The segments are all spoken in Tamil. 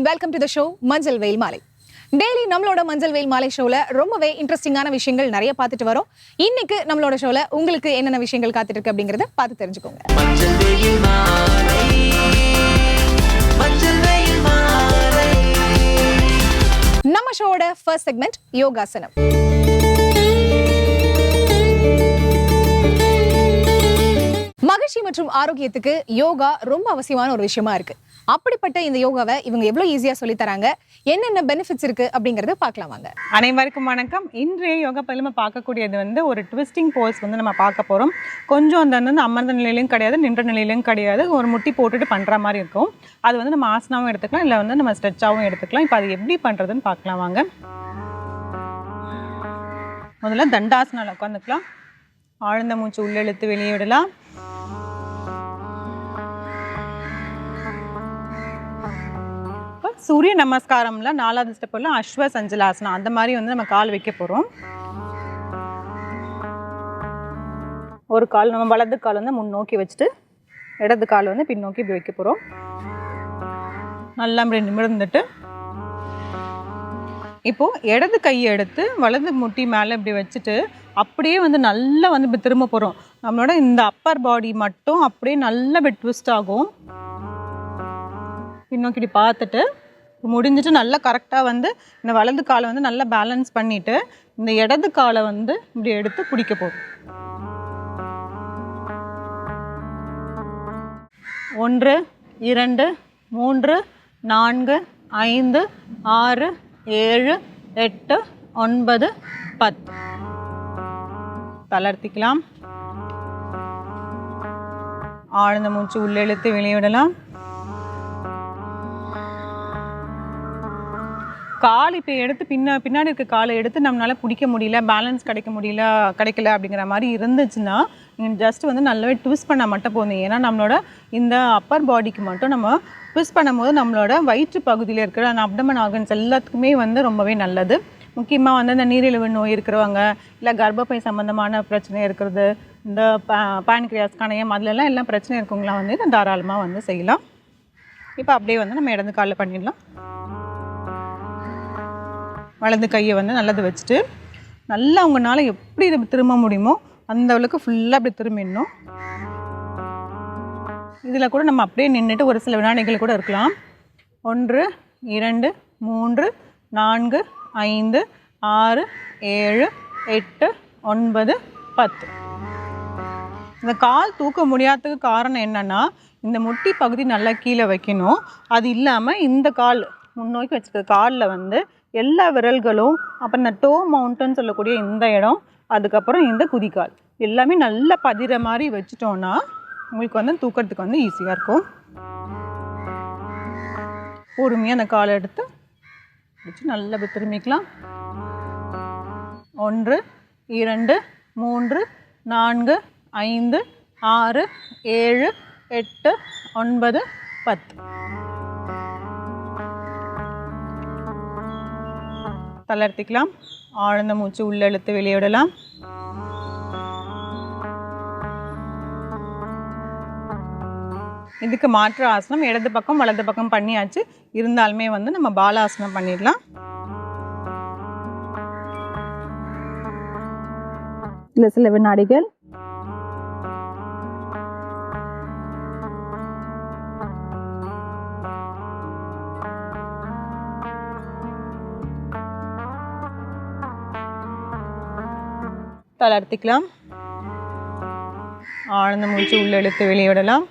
And welcome to the show மஞ்சள் வெயில் மாலை டெய்லி நம்மளோட மஞ்சள் வெயில் மாலை ஷோல ரொம்பவே இன்ட்ரெஸ்டிங்கான விஷயங்கள் நிறைய பார்த்துட்டு வரோம். இன்னைக்கு நம்மளோட ஷோல உங்களுக்கு என்னென்ன விஷயங்கள் காத்துட்டு இருக்கு அப்படிங்கறத பார்த்து தெரிஞ்சுக்கோங்க. நம்ம ஷோவோட ஃபர்ஸ்ட் செக்மெண்ட் யோகாசனம் மகிழ்ச்சி மற்றும் ஆரோக்கியத்துக்கு யோகா ரொம்ப அவசியமான ஒரு விஷயமா இருக்கு. அப்படிப்பட்ட இந்த யோகாவை இவங்க எவ்வளவு ஈஸியா சொல்லி தராங்க? என்னென்ன பெனிஃபிட்ஸ் இருக்கு அப்படிங்கறத பார்க்கலாம் வாங்க. அனைவருக்கும் வணக்கம். இன்றைய யோகா பயிலும நம்ம பார்க்கக்கூடியது வந்து ஒரு ட்விஸ்டிங் போஸ் வந்து நம்ம பார்க்க போகிறோம் கொஞ்சம் அந்த வந்து அமர்ந்த நிலையிலும் கிடையாது நின்ற நிலையிலையும் கிடையாது. ஒரு முட்டி போட்டுட்டு பண்ணுற மாதிரி இருக்கும். அது வந்து நம்ம ஆசனாவும் எடுத்துக்கலாம் இல்லை வந்து நம்ம ஸ்ட்ரெச்சாகவும் எடுத்துக்கலாம். இப்போ அது எப்படி பண்ணுறதுன்னு பார்க்கலாம் வாங்க. முதல்ல தண்டாசனால உட்காந்துக்கலாம் ஆழ்ந்த மூச்சு உள்ளெழுத்து வெளியே விடலாம். சூரிய நமஸ்காரம்ல நாலாவது ஸ்டெப்பில் அஸ்வ சஞ்சலாசனம் அந்த மாதிரி வந்து நம்ம கால் வைக்க போகிறோம் ஒரு கால் நம்ம வலது கால் வந்து முன்னோக்கி வச்சுட்டு இடது கால் வந்து பின்னோக்கி இப்படி வைக்க போகிறோம் நல்லா அப்படி நிமிர்ந்துட்டு இப்போ இடது கையை எடுத்து வலது முட்டி மேலே இப்படி வச்சுட்டு அப்படியே வந்து நல்லா வந்து இப்போ திரும்ப போகிறோம் நம்மளோட இந்த அப்பர் பாடி மட்டும் அப்படியே நல்ல பெட் ட்விஸ்ட் ஆகும். பின்னோக்கி பார்த்துட்டு முடிஞ்சிட்டு நல்லா கரெக்டாக வந்து இந்த வலது காலை வந்து நல்லா பேலன்ஸ் பண்ணிவிட்டு இந்த இடது காலை வந்து இப்படி எடுத்து பிடிக்க போகும் ஒன்று இரண்டு மூன்று நான்கு ஐந்து ஆறு ஏழு எட்டு ஒன்பது பத்து. தளர்த்திக்கலாம். ஆழ்ந்த மூச்சு உள்ளெழுத்து வெளியிடலாம் கால் இப்போ எடுத்து பின்ன பின்னாடி இருக்க காலை எடுத்து நம்மளால் பிடிக்க முடியல பேலன்ஸ் கிடைக்க முடியல கிடைக்கல அப்படிங்கிற மாதிரி இருந்துச்சுன்னா நீங்கள் ஜஸ்ட் வந்து நல்லாவே ட்விஸ்ட் பண்ண மட்டும் போதும். ஏன்னா நம்மளோட இந்த அப்பர் பாடிக்கு மட்டும் நம்ம ட்விஸ்ட் பண்ணும்போது நம்மளோட வயிற்று பகுதியில் இருக்கிற அந்த அப்டமன் ஆர்கன்ஸ் எல்லாத்துக்குமே வந்து ரொம்பவே நல்லது. முக்கியமாக வந்து இந்த நீரிழிவு நோய் இருக்கிறவங்க இல்லை கர்ப்பப்பை சம்மந்தமான பிரச்சனை இருக்கிறது இந்த பேன்கிரியாஸ் கணையம் அதிலெல்லாம் எல்லாம் பிரச்சனை இருக்குங்களா வந்து இதை தாராளமாக வந்து செய்யலாம். இப்போ அப்படியே வந்து நம்ம இடது காலில் பண்ணிடலாம். வலது கையை வந்து நல்லது வச்சுட்டு நல்லா உங்களால் எப்படி இதை திரும்ப முடியுமோ அந்த அளவுக்கு ஃபுல்லாக அப்படி திரும்பிடணும். இதில் கூட நம்ம அப்படியே நின்றுட்டு ஒரு சில வினாடிகள் கூட இருக்கலாம். ஒன்று இரண்டு மூன்று நான்கு ஐந்து ஆறு ஏழு எட்டு ஒன்பது பத்து. இந்த கால் தூக்க முடியாததுக்கு காரணம் என்னன்னா இந்த முட்டி பகுதி நல்லா கீழே வைக்கணும். அது இல்லாமல் இந்த கால் முன்னோக்கி வச்சுருக்க காலில் வந்து எல்லா விரல்களும் அப்புறம் இந்த டோ மவுண்டன் சொல்லக்கூடிய இந்த இடம் அதுக்கப்புறம் இந்த குதிக்கால் எல்லாமே நல்லா பதிர மாதிரி வச்சுட்டோன்னா உங்களுக்கு வந்து தூக்கிறதுக்கு வந்து ஈஸியாக இருக்கும். பொறுமையாக அந்த காலை எடுத்து வச்சு நல்லா திரும்பிக்கலாம் ஒன்று இரண்டு மூன்று நான்கு ஐந்து ஆறு ஏழு எட்டு ஒன்பது பத்து. தளர்த்திக்கலாம். ஆழ்ந்த மூச்சு உள்ளெழுத்து வெளியிடலாம். இதுக்கு மாற்று ஆசனம் இடது பக்கம் வலது பக்கம் பண்ணியாச்சு. இருந்தாலுமே வந்து நம்ம பாலாசனம் பண்ணிடலாம். இல்லை சில வினாடிகள். தளர்த்திக்கலாம் ஆழ்ந்த மூச்சு உள்ளெழுத்து வெளியிடலாம்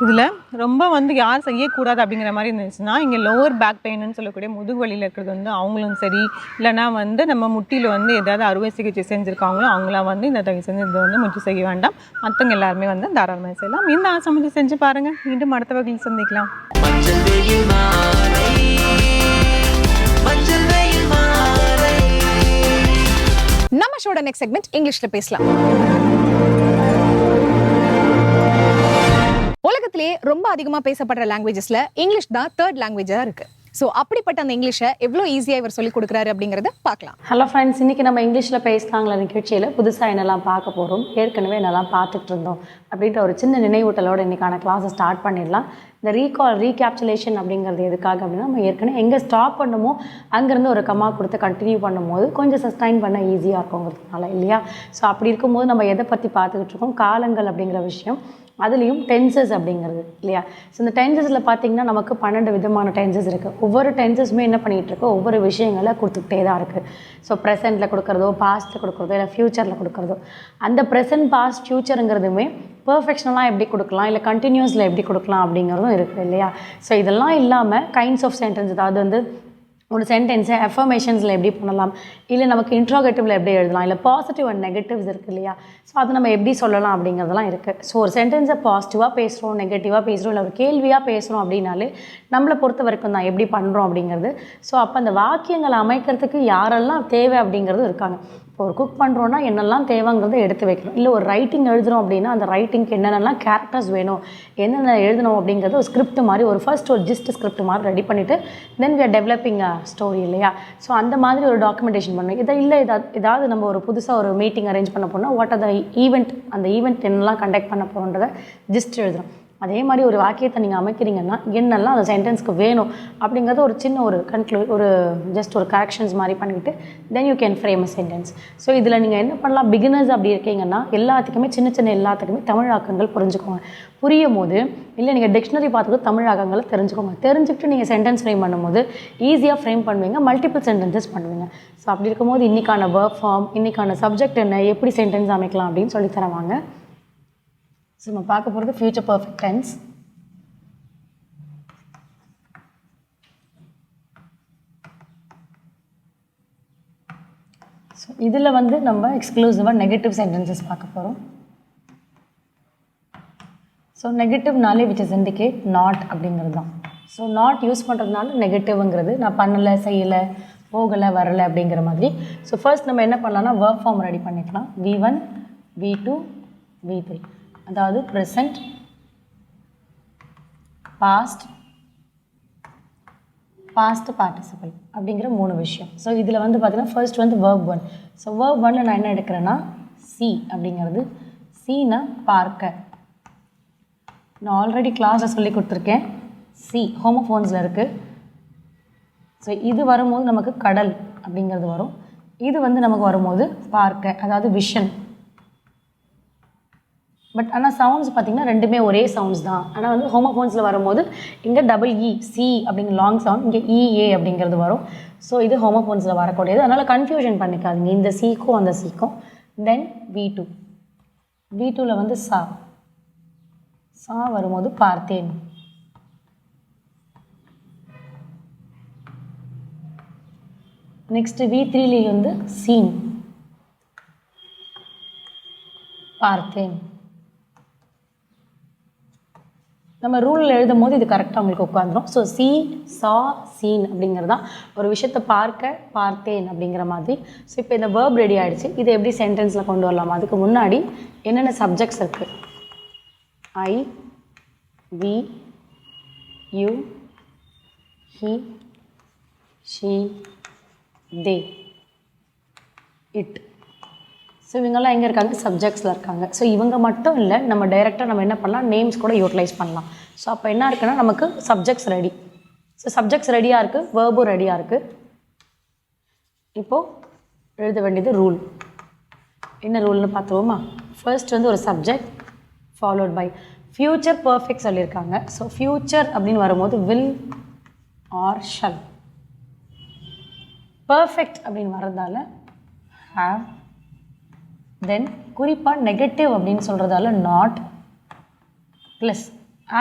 இதில் ரொம்ப வந்து யார் செய்யக்கூடாது அப்படிங்கிற மாதிரி இருந்துச்சுன்னா இங்கே லோவர் பேக் பெயின்னு சொல்லக்கூடிய முதுகு வலியில் இருக்கிறது வந்து அவங்களும் சரி. இல்லைனா வந்து நம்ம முட்டியில் வந்து ஏதாவது அறுவை சிகிச்சை செஞ்சுருக்காங்களோ அவங்களாம் வந்து இந்த தயவு செஞ்சு இதை வந்து முற்றி செய்ய வேண்டாம். மற்றவங்க எல்லாருமே வந்து தாராளமாக செய்யலாம். இந்த ஆசமிச்சு செஞ்சு பாருங்கள் மீண்டும் அடுத்த வகையில் சந்திக்கலாம். நம்ம ஷோட நெக்ஸ்ட் செக்மெண்ட் இங்கிலீஷ்ல பேசலாம். உலகத்திலேயே ரொம்ப அதிகமா பேசப்படுற லாங்குவேஜஸில் இங்கிலீஷ் தான் தேர்ட் லாங்குவேஜா இருக்கு. ஸோ அப்படிப்பட்ட அந்த இங்கிலீஷை எவ்வளோ ஈஸியாக இவர் சொல்லிக் கொடுக்குறாரு அப்படிங்கிறத பார்க்கலாம். ஹலோ ஃப்ரெண்ட்ஸ் இன்றைக்கி நம்ம இங்கிலீஷில் பேசலாங்களா நிகழ்ச்சியில் புதுசாக என்னெல்லாம் பார்க்க போகிறோம் ஏற்கனவே என்னெல்லாம் பார்த்துட்டு இருந்தோம். அப்படின்ற ஒரு சின்ன நினைவூட்டலோட இன்றைக்கான கிளாஸை ஸ்டார்ட் பண்ணிடலாம். இந்த ரீகால் ரீகேப்சுலேஷன் அப்படிங்கிறது எதுக்காக அப்படின்னா நம்ம ஏற்கனவே எங்கே ஸ்டாப் பண்ணுமோ அங்கேருந்து ஒரு கம்மா கொடுத்து கண்டினியூ பண்ணும்போது கொஞ்சம் சஸ்டைன் பண்ண ஈஸியாக இருக்குங்கிறதுனால இல்லையா? ஸோ அப்படி இருக்கும்போது நம்ம எதை பற்றி பார்த்துக்கிட்டு இருக்கோம்? காலங்கள் அப்படிங்கிற விஷயம். அதுலேயும் டென்சஸ் அப்படிங்கிறது இல்லையா? ஸோ இந்த டென்சஸில் பார்த்தீங்கன்னா நமக்கு பன்னெண்டு விதமான டென்சஸ் இருக்குது ஒவ்வொரு டென்சஸுமே என்ன பண்ணிகிட்டு இருக்கோ? ஒவ்வொரு விஷயங்களை கொடுத்துக்கிட்டே தான் இருக்குது ஸோ ப்ரெசென்ட்டில் கொடுக்குறதோ பாஸ்ட்டில் கொடுக்குறதோ இல்லை ஃப்யூச்சரில் கொடுக்குறதோ. அந்த ப்ரெசென்ட் பாஸ்ட் ஃப்யூச்சருங்கிறதுமே பர்ஃபெக்ஷனலாக எப்படி கொடுக்கலாம்? இல்லை கண்டினியூஸில் எப்படி கொடுக்கலாம் அப்படிங்கிறதும் இருக்குது இல்லையா? ஸோ இதெல்லாம் இல்லாமல் கைண்ட்ஸ் ஆஃப் சென்டென்ஸ் அதாவது வந்து ஒரு சென்டென்ஸை எஃபர்மேஷன்ஸில் எப்படி பண்ணலாம்? இல்லை நமக்கு இன்ட்ரோகேட்டிவில் எப்படி எழுதலாம்? இல்லை பாசிட்டிவ் அண்ட் நெகட்டிவ்ஸ் இருக்குது இல்லையா? ஸோ அதை நம்ம எப்படி சொல்லலாம் அப்படிங்கிறதெல்லாம் இருக்குது ஸோ ஒரு சென்டென்ஸை பாசிட்டிவாக பேசுகிறோம் நெகட்டிவாக பேசுகிறோம் இல்லை ஒரு கேள்வியாக பேசுகிறோம் அப்படின்னாலே நம்மளை பொறுத்த வரைக்கும் தான் எப்படி பண்ணுறோம் அப்படிங்கிறது. ஸோ அப்போ அந்த வாக்கியங்களை அமைக்கிறதுக்கு யாரெல்லாம் தேவை அப்படிங்கிறது இருக்காங்க. இப்போ ஒரு குக் பண்ணுறோன்னா என்னெல்லாம் தேவைங்கிறத எடுத்து வைக்கணும். இல்லை ஒரு ரைட்டிங் எழுதுகிறோம் அப்படின்னா அந்த ரைட்டிங்க்கு என்னென்னலாம் கேரக்டர்ஸ் வேணும் என்னென்ன எழுதணும் அப்படிங்கிறது ஒரு ஸ்கிரிப்ட் மாதிரி ஒரு ஃபர்ஸ்ட் ஒரு ஜிஸ்ட் ஸ்கிரிப்ட் மாதிரி ரெடி பண்ணிவிட்டு then we are developing a story இல்லையா? ஸோ அந்த மாதிரி ஒரு டாக்குமெண்டேஷன் பண்ணணும். இதை இல்லை ஏதாவது ஏதாவது நம்ம ஒரு புதுசாக ஒரு மீட்டிங் அரேஞ்ச் பண்ண போனால் வாட் ஆர் த ஈவெண்ட் அந்த ஈவெண்ட் என்னெல்லாம் கண்டக்ட் பண்ண போகிறோன்றத ஜிஸ்ட் எழுதுகிறோம் அதே மாதிரி ஒரு வாக்கியத்தை நீங்கள் அமைக்கிறீங்கன்னா என்னெல்லாம் அந்த சென்டென்ஸ்க்கு வேணும் அப்படிங்கிறத ஒரு சின்ன ஒரு கன்க்ளூ ஒரு ஜஸ்ட் ஒரு கரெக்ஷன்ஸ் மாதிரி பண்ணிக்கிட்டு then you can frame a sentence so இதில் நீங்கள் என்ன பண்ணலாம்? பிகினர்ஸ் அப்படி இருக்கீங்கன்னா எல்லாத்துக்குமே சின்ன சின்ன எல்லாத்துக்குமே தமிழாக்கங்கள் புரிஞ்சுக்கோங்க. புரியும் போது இல்லை நீங்கள் டிக்ஷனரி பார்த்துட்டு தமிழாக்கங்களை தெரிஞ்சுக்கோங்க. தெரிஞ்சுக்கிட்டு நீங்கள் சென்டென்ஸ் ஃப்ரேம் பண்ணும்போது ஈஸியாக ஃப்ரேம் பண்ணுவீங்க மல்டிபிள் சென்டென்சஸ் பண்ணுவீங்க. ஸோ அப்படி இருக்கும்போது இன்றைக்கான ஒர்க் ஃபார்ம் இன்றைக்கான சப்ஜெக்ட் என்ன எப்படி சென்டென்ஸ் அமைக்கலாம் அப்படின்னு சொல்லி தரவாங்க. ஸோ நம்ம பார்க்க போகிறது ஃபியூச்சர் பர்ஃபெக்ட் டென்ஸ் ஸோ இதில் வந்து நம்ம எக்ஸ்க்ளூசிவாக நெகட்டிவ் சென்டென்சஸ் பார்க்க போகிறோம் ஸோ நெகட்டிவ்னாலே விச் இஸ் இண்டிகேட் நாட் அப்படிங்கிறது தான் ஸோ நாட் யூஸ் பண்ணுறதுனால நெகட்டிவ்ங்கிறது நான் பண்ணலை செய்யலை போகலை வரலை அப்படிங்கிற மாதிரி. ஸோ ஃபர்ஸ்ட் நம்ம என்ன பண்ணலாம்னா ஒர்க் ஃபார்ம் ரெடி பண்ணிக்கலாம். V one V two V three அதாவது ப்ரெசண்ட் பாஸ்ட் பாஸ்ட் பார்ட்டிசிபிள் அப்படிங்கிற மூணு விஷயம். ஸோ இதில் வந்து பார்த்தீங்கன்னா ஃபர்ஸ்ட் வந்து வேர்ப் ஒன் ஸோ வேர்ப் ஒன்னில் நான் என்ன எடுக்கிறேன்னா சி அப்படிங்கிறது. சீனா பார்க்க. நான் ஆல்ரெடி கிளாஸில் சொல்லி கொடுத்துருக்கேன். சி ஹோமோஃபோன்ஸில் இருக்குது ஸோ இது வரும்போது நமக்கு கடல் அப்படிங்கிறது வரும். இது வந்து நமக்கு வரும்போது பார்க்க அதாவது விஷன் பட் ஆனால் சவுண்ட்ஸ் பார்த்தீங்கன்னா ரெண்டுமே ஒரே சவுண்ட்ஸ் தான். ஆனால் வந்து ஹோமோஃபோன்ஸில் வரும்போது இங்கே டபுள் இ e, சி அப்படிங்கிற லாங் சவுண்ட் இங்கே இஏ e, அப்படிங்கிறது வரும். ஸோ இது ஹோமோஃபோன்ஸில் வரக்கூடியது. அதனால் கன்ஃபியூஷன் பண்ணிக்காதீங்க. இந்த சீக்கும் அந்த சீக்கும் தென் வி டூ வி டூவில் வந்து சா. சா வரும்போது பார்த்தேன். நெக்ஸ்ட் வி த்ரீலேயே வந்து சீன் பார்த்தேன். நம்ம ரூலில் எழுதும் போது இது கரெக்டாக உங்களுக்கு உட்காந்துரும் ஸோ சி சா சீன் அப்படிங்கிறது தான் ஒரு விஷயத்தை பார்க்க பார்த்தேன் அப்படிங்கிற மாதிரி. ஸோ இப்போ இந்த வேர்ப் ரெடி ஆகிடுச்சு இதை எப்படி சென்டென்ஸில் கொண்டு வரலாம்? அதுக்கு முன்னாடி என்னென்ன சப்ஜெக்ட்ஸ் இருக்குது I we you he she they it so இவங்கெல்லாம் எங்கே இருக்காங்க? சப்ஜெக்ட்ஸில் இருக்காங்க. ஸோ இவங்க மட்டும் இல்லை நம்ம டைரெக்டாக நம்ம என்ன பண்ணலாம்? நேம்ஸ் கூட யூட்டிலைஸ் பண்ணலாம். ஸோ அப்போ என்ன இருக்குன்னா நமக்கு சப்ஜெக்ட்ஸ் ரெடி ஸோ சப்ஜெக்ட்ஸ் ரெடியாக இருக்குது வேர்பும் ரெடியாக இருக்குது இப்போது எழுத வேண்டியது ரூல் என்ன ரூல்னு பார்த்துருவோமா? ஃபர்ஸ்ட் வந்து ஒரு subject followed by future perfect சொல்லியிருக்காங்க. ஸோ ஃப்யூச்சர் அப்படின்னு வரும்போது வில் ஆர் ஷல் பர்ஃபெக்ட் அப்படின்னு வரதால ஹாவ் தென் குறிப்பாக நெகட்டிவ் அப்படின்னு சொல்கிறதால நாட் ப்ளஸ்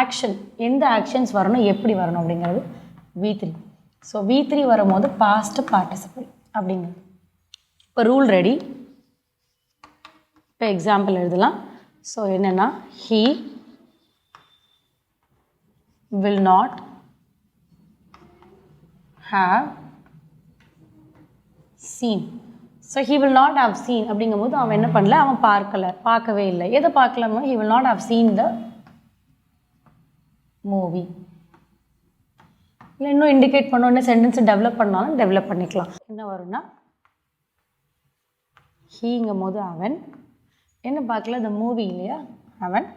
ஆக்ஷன் எந்த ஆக்ஷன்ஸ் வரணும் எப்படி வரணும் அப்படிங்கிறது V three so V three வரும்போது பாஸ்ட் பார்ட்டிசிபிள் அப்படிங்கிறது. இப்போ ரூல் ரெடி இப்போ எக்ஸாம்பிள் எழுதலாம். ஸோ என்னென்னா he will not have seen so he will not have seen அப்படிங்கும்போது அவன் என்ன பண்ணல? அவன் பார்க்கல. பார்க்கவே இல்லை. எதை பார்க்கலாமா he will not have seen the movie இல்லை இன்னும் இண்டிகேட் பண்ணோம் இன்னும் சென்டென்ஸை டெவலப் பண்ணாலும் டெவலப் பண்ணிக்கலாம். என்ன வரும்னா ஹீங்கும் போது அவன் என்ன பார்க்கல? இந்த மூவி இல்லையா? அவன்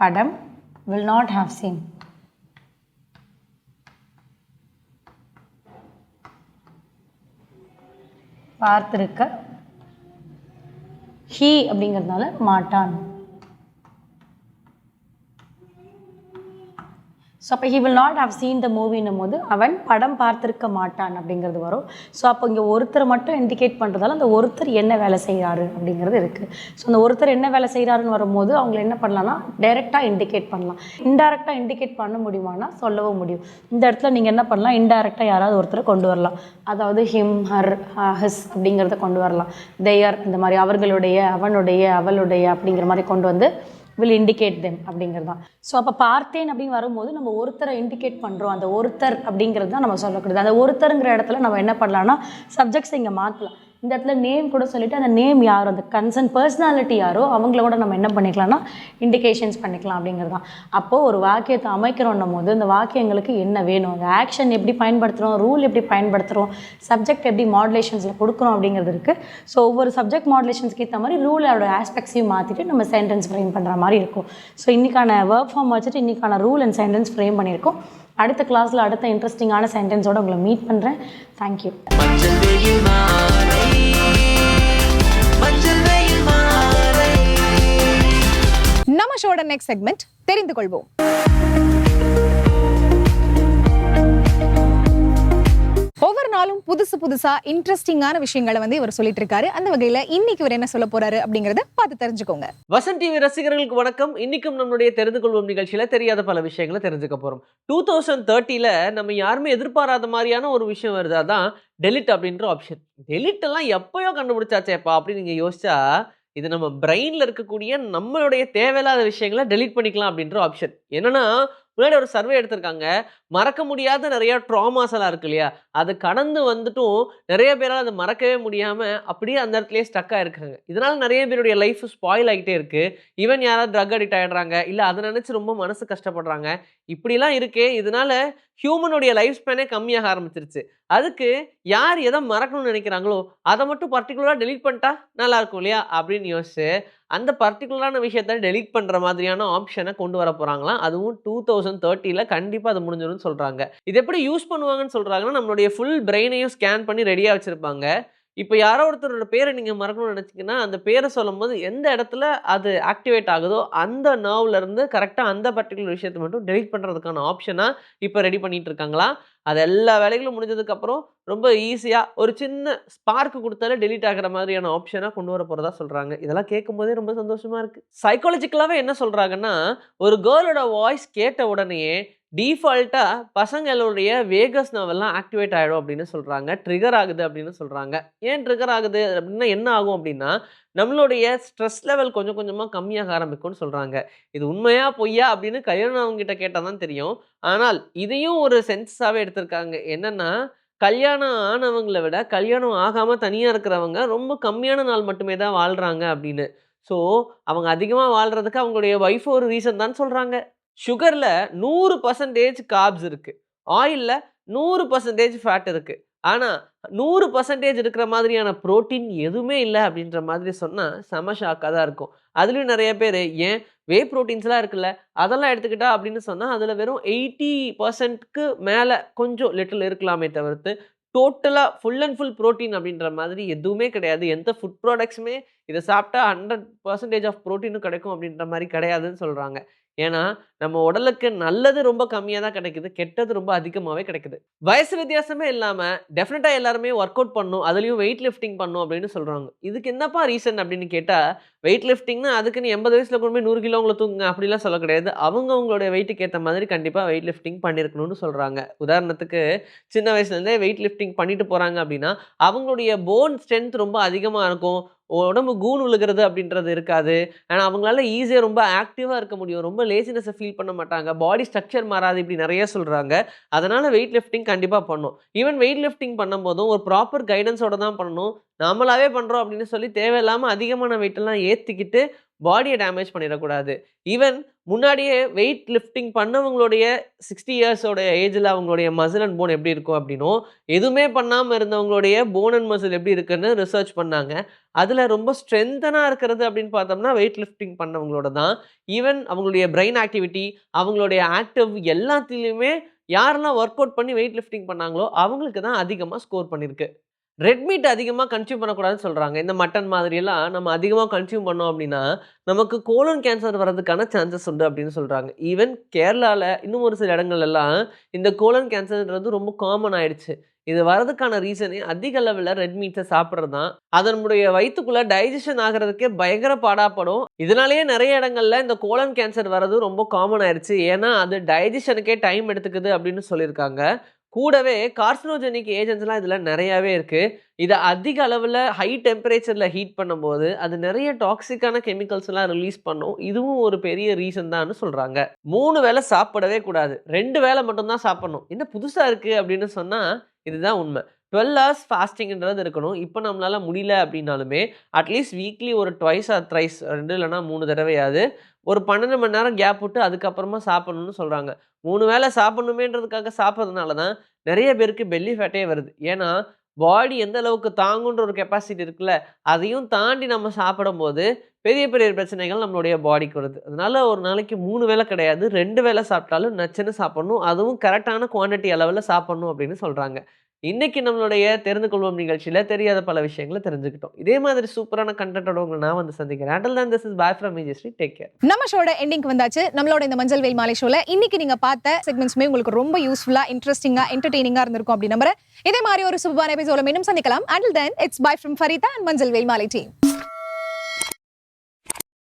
படம் வில் நாட் ஹாவ் சீன் பார்த்திருக்க. ஹீ அப்படிங்கிறதுனால மாட்டான். ஸோ அப்போ he will not have seen the மூவின்னும் போது அவன் படம் பார்த்துருக்க மாட்டான் அப்படிங்கிறது வரும். ஸோ அப்போ இங்கே ஒருத்தர் மட்டும் இண்டிகேட் பண்ணுறதால அந்த ஒருத்தர் என்ன வேலை செய்கிறாரு அப்படிங்கிறது இருக்குது ஸோ அந்த ஒருத்தர் என்ன வேலை செய்கிறாருன்னு வரும்போது அவங்கள என்ன பண்ணலாம்னா டைரெக்டாக இண்டிகேட் பண்ணலாம். இன்டெரக்டாக இண்டிகேட் பண்ண முடியுமானா சொல்லவும் முடியும். இந்த இடத்துல நீங்கள் என்ன பண்ணலாம் இன்டெரக்டாக யாராவது ஒருத்தரை கொண்டு வரலாம். அதாவது ஹிம் ஹர் ஹிஸ் அப்படிங்கிறத கொண்டு வரலாம். தேயர் இந்த மாதிரி அவர்களுடைய அவனுடைய அவளுடைய அப்படிங்கிற மாதிரி கொண்டு வந்து வில் இண்டிகேட் தெம் அப்படிங்கிறது தான். ஸோ அப்போ பார்த்தேன் அப்படின்னு வரும்போது நம்ம ஒருத்தரை இண்டிகேட் பண்ணுறோம் அந்த ஒருத்தர் அப்படிங்கிறது தான் நம்ம சொல்லக்கூடாது அந்த ஒருத்தருங்கிற இடத்துல நம்ம என்ன பண்ணலாம்னா சப்ஜெக்ட்ஸ் இங்கே மாற்றலாம் இந்த இடத்துல நேம் கூட சொல்லிவிட்டு அந்த நேம் யாரோ அந்த கன்சர்ன் பர்சனாலிட்டி யாரோ அவங்கள கூட நம்ம என்ன பண்ணிக்கலாம்னா இண்டிகேஷன்ஸ் பண்ணிக்கலாம் அப்படிங்கிறது தான் அப்போது ஒரு வாக்கியத்தை அமைக்கிறோன்னும் போது அந்த வாக்கியங்களுக்கு என்ன வேணும்? அந்த ஆக்ஷன் எப்படி பயன்படுத்துகிறோம் ரூல் எப்படி பயன்படுத்துகிறோம் சப்ஜெக்ட் எப்படி மாடுலேஷன்ஸில் கொடுக்குறோம் அப்படிங்கிறது இருக்குது ஸோ ஒவ்வொரு சப்ஜெக்ட் மாடுலேஷன்ஸ்க்கு ஏற்ற மாதிரி ரூலோட ஆஸ்பெக்ட்ஸையும் மாற்றிட்டு நம்ம சென்டென்ஸ் ஃப்ரேம் பண்ணுற மாதிரி இருக்கும். ஸோ இன்றைக்கான ஒர்க் ஃபார்ம் வச்சுட்டு இன்றைக்கான ரூல் அண்ட் சென்டென்ஸ் ஃப்ரேம் பண்ணியிருக்கோம். அடுத்த கிளாஸில் அடுத்த இன்ட்ரெஸ்டிங்கான சென்டென்ஸோட உங்களை மீட் பண்ணுறேன் தேங்க்யூ நம்ம ஷோட நெக்ஸ்ட் செக்மெண்ட் தெரிந்து கொள்வோம். ஒவ்வொரு நாளும் புதுசு புதுசா இன்ட்ரெஸ்டிங்கான விஷயங்களை வந்து இவர் சொல்லிட்டு இருக்காரு அந்த வகையில இன்னைக்கு இவர் என்ன சொல்ல போறாரு அப்படிங்கறத பார்த்து தெரிஞ்சுக்கோங்க. வசன் டிவி ரசிகர்களுக்கு வணக்கம். இன்னைக்கும் நம்மளுடைய தெரிந்து கொள்வோம் நிகழ்ச்சியில தெரியாத பல விஷயங்களை தெரிஞ்சுக்க போறோம். டூ தௌசண்ட் தேர்ட்டில நம்ம யாருமே எதிர்பாராத மாதிரியான ஒரு விஷயம் வருது. அதான் டெலிட் அப்படின்ற ஆப்ஷன் டெலிட் எல்லாம் எப்பயோ கண்டுபிடிச்சாச்சேப்பா அப்படின்னு நீங்க யோசிச்சா இது நம்ம பிரெயின்ல இருக்கக்கூடிய நம்மளுடைய தேவையில்லாத விஷயங்களை டெலிட் பண்ணிக்கலாம் அப்படின்ற ஆப்ஷன் என்னன்னா முன்னாடி ஒரு சர்வே எடுத்திருக்காங்க. மறக்க முடியாத நிறைய ட்ராமாஸ் எல்லாம் இருக்கு இல்லையா? அது கடந்து வந்துட்டும் நிறைய பேரால் அதை மறக்கவே முடியாம அப்படியே அந்த இடத்துலயே ஸ்டக்காக இருக்காங்க இதனால நிறைய பேருடைய லைஃப் ஸ்பாயில் ஆகிட்டே இருக்கு. ஈவன் யாராவது ட்ரக் அடிக்ட் ஆயிடுறாங்க. இல்லை அதை நினச்சி ரொம்ப மனசு கஷ்டப்படுறாங்க. இப்படிலாம் இருக்கே இதனால ஹியூமனுடைய லைஃப் ஸ்பேனே கம்மியாக ஆரம்பிச்சிருச்சு. அதுக்கு யார் எதை மறக்கணும்னு நினைக்கிறாங்களோ அதை மட்டும் பர்டிகுலராக டெலீட் பண்ணிட்டா நல்லா இருக்கும் இல்லையா? அப்படின்னு யோசிச்சு அந்த பர்டிகுலரான விஷயத்த டெலீட் பண்ணுற மாதிரியான ஆப்ஷனை கொண்டு வர போகிறாங்களாம் அதுவும் டூ தௌசண்ட் தேர்ட்டியில் கண்டிப்பாக அது முடிஞ்சிடும்னு சொல்கிறாங்க இது எப்படி யூஸ் பண்ணுவாங்கன்னு சொல்கிறாங்கன்னா நம்மளுடைய ஃபுல் பிரெயினையும் ஸ்கேன் பண்ணி ரெடியாக வச்சுருப்பாங்க. இப்போ யாரோ ஒருத்தரோட பேரை நீங்கள் மறக்கணும்னு நினச்சிங்கன்னா அந்த பேரை சொல்லும்போது எந்த இடத்துல அது ஆக்டிவேட் ஆகுதோ அந்த நர்வ்லேருந்து இருந்து கரெக்டாக அந்த பர்டிகுலர் விஷயத்தை மட்டும் டெலிட் பண்ணுறதுக்கான ஆப்ஷனாக இப்போ ரெடி பண்ணிகிட்டு இருக்காங்களா? அது எல்லா வேலைகளும் முடிஞ்சதுக்கப்புறம் ரொம்ப ஈஸியாக ஒரு சின்ன ஸ்பார்க் கொடுத்தாலே டெலிட் ஆகிற மாதிரியான ஆப்ஷனாக கொண்டு வர போகிறதா சொல்கிறாங்க இதெல்லாம் கேட்கும்போதே ரொம்ப சந்தோஷமாக இருக்குது சைக்காலஜிக்கலாகவே என்ன சொல்கிறாங்கன்னா ஒரு கேர்ளோட வாய்ஸ் கேட்ட உடனேயே டீஃபால்ட்டாக பசங்களுடைய வேகஸ் நவெல்லாம் ஆக்டிவேட் ஆகிடும் அப்படின்னு சொல்கிறாங்க ட்ரிகர் ஆகுது அப்படின்னு சொல்கிறாங்க ஏன் ட்ரிகர் ஆகுது? அப்படின்னா என்ன ஆகும் அப்படின்னா நம்மளுடைய ஸ்ட்ரெஸ் லெவல் கொஞ்சம் கொஞ்சமாக கம்மியாக ஆரம்பிக்கும்னு சொல்கிறாங்க இது உண்மையாக பொய்யா அப்படின்னு கல்யாணம் அவங்ககிட்ட கேட்டால் தான் தெரியும். ஆனால் இதையும் ஒரு சென்சஸாகவே எடுத்திருக்காங்க. என்னென்னா கல்யாணம் ஆனவங்களை விட கல்யாணம் ஆகாமல் தனியாக இருக்கிறவங்க ரொம்ப கம்மியான நாள் மட்டுமே தான் வாழ்கிறாங்க அப்படின்னு. ஸோ அவங்க அதிகமாக வாழ்கிறதுக்கு அவங்களுடைய ஒய்ஃப் ஒரு ரீசன் தான் சொல்கிறாங்க சுகரில் நூறு பர்சன்டேஜ் காப்ஸ் இருக்குது ஆயிலில் நூறு பர்சன்டேஜ் ஃபேட் இருக்குது ஆனால் நூறு பர்சன்டேஜ் இருக்கிற மாதிரியான புரோட்டீன் எதுவுமே இல்லை அப்படின்ற மாதிரி சொன்னால் செம ஷாக்காக தான் இருக்கும். அதுலேயும் நிறைய பேர் ஏன்? வே ப்ரோட்டீன்ஸ்லாம் இருக்குல்ல அதெல்லாம் எடுத்துக்கிட்டா? அப்படின்னு சொன்னால் அதில் வெறும் எயிட்டி பர்சன்ட்க்கு மேலே கொஞ்சம் லிட்டில் இருக்கலாமே தவிர்த்து டோட்டலாக ஃபுல் அண்ட் ஃபுல் ப்ரோட்டீன் அப்படின்ற மாதிரி எதுவுமே கிடையாது. எந்த ஃபுட் ப்ராடக்ட்ஸுமே இதை சாப்பிட்டா ஹண்ட்ரட் பர்சன்டேஜ் ஆஃப் ப்ரோட்டீனும் கிடைக்கும் அப்படின்ற மாதிரி கிடையாதுன்னு சொல்கிறாங்க ஏன்னா நம்ம உடலுக்கு நல்லது ரொம்ப கம்மியாக தான் கிடைக்குது கெட்டது ரொம்ப அதிகமாகவே கிடைக்குது. வயசு வித்தியாசமே இல்லாமல் டெஃபினட்டாக எல்லாருமே ஒர்க் அவுட் பண்ணும் அதுலேயும் வெயிட் லிஃப்டிங் பண்ணும் அப்படின்னு சொல்கிறாங்க இதுக்கு என்னப்பா ரீசன் அப்படின்னு கேட்டால் வெயிட் லிஃப்டிங்னா அதுக்கு நீ எண்பது வயசில் கொண்டு போய் நூறு கிலோ உங்களை தூங்குங்க அப்படிலாம் சொல்ல கிடையாது. அவங்க அவங்களுடைய வெயிட்டுக்கு ஏற்ற மாதிரி கண்டிப்பாக வெயிட் லிஃப்டிங் பண்ணியிருக்கணும்னு சொல்கிறாங்க உதாரணத்துக்கு சின்ன வயசுலேருந்தே வெயிட் லிஃப்டிங் பண்ணிட்டு போகிறாங்க அப்படின்னா அவங்களுடைய போன் ஸ்ட்ரென்த் ரொம்ப அதிகமாக இருக்கும். உடம்பு கூன் விழுகிறது அப்படின்றது இருக்காது. ஆனால் அவங்களால ஈஸியாக ரொம்ப ஆக்டிவாக இருக்க முடியும். ரொம்ப லேசினஸை ஃபீல் பண்ண மாட்டாங்க. பாடி ஸ்ட்ரக்சர் மாறாது இப்படி நிறைய சொல்கிறாங்க அதனால் வெயிட் லிஃப்டிங் கண்டிப்பாக பண்ணும். ஈவன் வெயிட் லிஃப்டிங் பண்ணும்போதும் ஒரு ப்ராப்பர் கைடன்ஸோட தான் பண்ணணும். நம்மளாவே பண்ணுறோம் அப்படின்னு சொல்லி தேவையில்லாமல் அதிகமான வெயிட்டெல்லாம் ஏற்றிக்கிட்டு பாடியை டேமேஜ் பண்ணிடக்கூடாது. ஈவன் முன்னாடியே வெயிட் லிஃப்டிங் பண்ணவங்களுடைய சிக்ஸ்டி இயர்ஸோட ஏஜில் அவங்களுடைய மசில் அண்ட் போன் எப்படி இருக்கும் அப்படின்னும் எதுவுமே பண்ணாமல் இருந்தவங்களுடைய போன் அண்ட் மசில் எப்படி இருக்குன்னு ரிசர்ச் பண்ணாங்க. அதில் ரொம்ப ஸ்ட்ரென்த்தனாக இருக்கிறது அப்படின்னு பார்த்தோம்னா வெயிட் லிஃப்டிங் பண்ணவங்களோட தான். ஈவன் அவங்களுடைய பிரெயின் ஆக்டிவிட்டி அவங்களுடைய ஆக்டிவ் எல்லாத்துலேயுமே யாரெல்லாம் ஒர்க் அவுட் பண்ணி வெயிட் லிஃப்டிங் பண்ணாங்களோ அவங்களுக்கு தான் அதிகமாக ஸ்கோர் பண்ணியிருக்கு ரெட் மீட் அதிகமாக கன்சியூம் பண்ணக்கூடாதுன்னு சொல்கிறாங்க இந்த மட்டன் மாதிரியெல்லாம் நம்ம அதிகமாக கன்சியூம் பண்ணோம் அப்படின்னா நமக்கு கோலன் கேன்சர் வர்றதுக்கான சான்சஸ் உண்டு அப்படின்னு சொல்கிறாங்க ஈவன் கேரளாவில் இன்னும் ஒரு சில இடங்கள்லாம் இந்த கோலன் கேன்சர்ன்றது ரொம்ப காமன் ஆயிடுச்சு. இது வரதுக்கான ரீசனே அதிக அளவில் ரெட் மீட்ஸை சாப்பிட்றது தான் அதனுடைய வயிற்றுக்குள்ளே டைஜஷன் ஆகிறதுக்கே பயங்கர பாடாப்படும். இதனாலேயே நிறைய இடங்கள்ல இந்த கோலன் கேன்சர் வர்றது ரொம்ப காமன் ஆயிடுச்சு. ஏன்னா அது டைஜஷனுக்கே டைம் எடுத்துக்குது அப்படின்னு சொல்லியிருக்காங்க. கூடவே கார்சினோஜெனிக் ஏஜென்ட்ஸ்லாம் இதில் நிறையாவே இருக்குது இதை அதிக அளவில் ஹை டெம்பரேச்சரில் ஹீட் பண்ணும்போது அது நிறைய டாக்ஸிக்கான கெமிக்கல்ஸ்லாம் ரிலீஸ் பண்ணும். இதுவும் ஒரு பெரிய ரீசன் தான்னு சொல்கிறாங்க மூணு வேளை சாப்பிடவே கூடாது. ரெண்டு வேளை மட்டும்தான் சாப்பிடணும். என்ன புதுசாக இருக்குது அப்படின்னு சொன்னால் இதுதான் உண்மை. டுவெல் ஹவர்ஸ் ஃபாஸ்டிங்கிறது இருக்கணும். இப்போ நம்மளால் முடியல அப்படின்னாலுமே அட்லீஸ்ட் வீக்லி ஒரு ட்வைஸ் ஆர் த்ரைஸ் ரெண்டு இல்லைனா மூணு தடவையாவது ஒரு பன்னெண்டு மணி நேரம் கேப் விட்டு அதுக்கப்புறமா சாப்பிடணும்னு சொல்கிறாங்க மூணு வேளை சாப்பிடணுமேன்றதுக்காக சாப்பிட்றதுனால தான் நிறைய பேருக்கு பெல்லி ஃபேட்டே வருது. ஏன்னா பாடி எந்த அளவுக்கு தாங்குன்ற ஒரு கெப்பாசிட்டி இருக்குல்ல அதையும் தாண்டி நம்ம சாப்பிடும்போது பெரிய பெரிய பிரச்சனைகள் நம்மளுடைய பாடிக்கு வருது. அதனால ஒரு நாளைக்கு மூணு வேளை கிடையாது. ரெண்டு வேளை சாப்பிட்டாலும் நச்சுன்னு சாப்பிடணும். அதுவும் கரெக்டான குவாண்டிட்டி அளவில் சாப்பிடணும் அப்படின்னு சொல்கிறாங்க இன்னைக்கு நம்மளுடைய தெரிந்து கொள்வோம் நிகழ்ச்சியில் தெரியாத பல விஷயங்களை தெரிஞ்சுக்கிட்டோம். இதே மாதிரி சூப்பரான கண்டென்ட்டோட உங்களை நான் வந்து சந்திக்கிறேன். அண்டல் தான் this is bye from Vijayasree take care நம்ம ஷோட எண்டிங் வந்தாச்சு. நம்மளோட இந்த மஞ்சள் வெயில் மாலை ஷோல இன்னைக்கு நீங்க பார்த்த செக்மெண்ட்ஸ்மே உங்களுக்கு ரொம்ப யூஸ்ஃபுல்லா இன்ட்ரெஸ்டிங்காக என்டர்டெய்னிங்காக இருந்திருக்கும் அப்படி நம்புறேன். இதே மாதிரி ஒரு சூப்பரான எபிசோட மீண்டும் சந்திக்கலாம். Until then it's bye from Farida and மஞ்சள் வெயில் மாலை டீம்